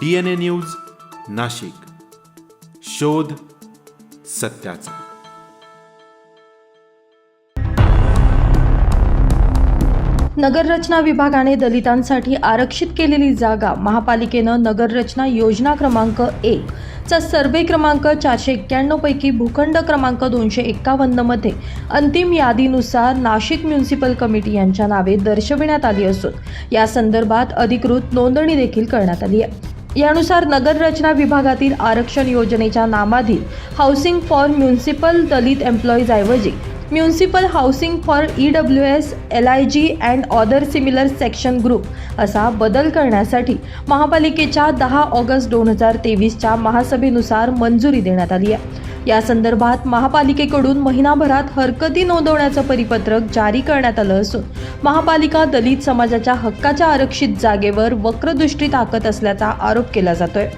D N A news Nashik. शोध सत्याचा. नगररचना विभागाने दलितांसाठी आरक्षित केलेली जागा महापालिकेनं नगररचना योजना क्रमांक एक चा सर्वे क्रमांक चारशे एक्क्याण्णवपैकी भूखंड क्रमांक दोनशे एक्कावन्नमध्ये अंतिम यादीनुसार नाशिक म्युन्सिपल कमिटी यांच्या नावे दर्शविण्यात आली असून या संदर्भात अधिकृत नोंदणी देखील करण्यात आली आहे. यानुसार नगररचना विभागातील आरक्षण योजनेच्या नामाधीन हाऊसिंग फॉर म्युन्सिपल दलित एम्प्लॉईजऐवजी municipal housing for E W S L I G and other similar section group असा बदल करण्यासाठी महापालिकेच्या दहा ऑगस्ट दोन हजार तेवीसच्या महासभेनुसार मंजुरी देण्यात आली आहे. या संदर्भात महापालिकेकडून महिनाभरात हरकती नोंदवण्याचं परिपत्रक जारी करण्यात आलं असून महापालिका दलित समाजाच्या हक्काच्या आरक्षित जागेवर वक्रदृष्टी टाकत असल्याचा आरोप केला जातोय.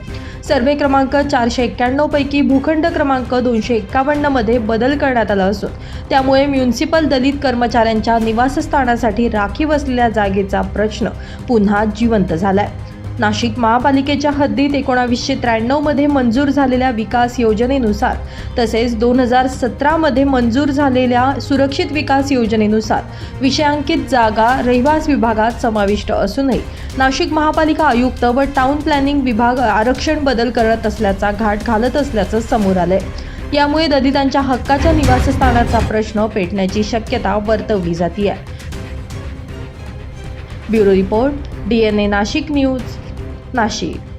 सर्वे क्रमांक चारशे एक्क्याण्णव पैकी भूखंड क्रमांक दोनशे एक्कावन्नमध्ये बदल करण्यात आला असून त्यामुळे म्युन्सिपल दलित कर्मचाऱ्यांच्या निवासस्थानासाठी राखीव असलेल्या जागेचा प्रश्न पुन्हा जिवंत झालाय. नाशिक महापालिकेच्या हद्दीत एकोणावीसशे त्र्याण्णवमध्ये मंजूर झालेल्या विकास योजनेनुसार तसेच दोन हजार सतरामध्ये मंजूर झालेल्या सुरक्षित विकास योजनेनुसार विषयांकित जागा रहिवास विभागात समाविष्ट असूनही नाशिक महापालिका आयुक्त व टाउन प्लॅनिंग विभाग आरक्षण बदल करत असल्याचा घाट घालत असल्याचं समोर आलंय. यामुळे दलितांच्या हक्काच्या निवासस्थानाचा प्रश्न पेटण्याची शक्यता वर्तवली जाते bureau report D N A Nashik news Nashik.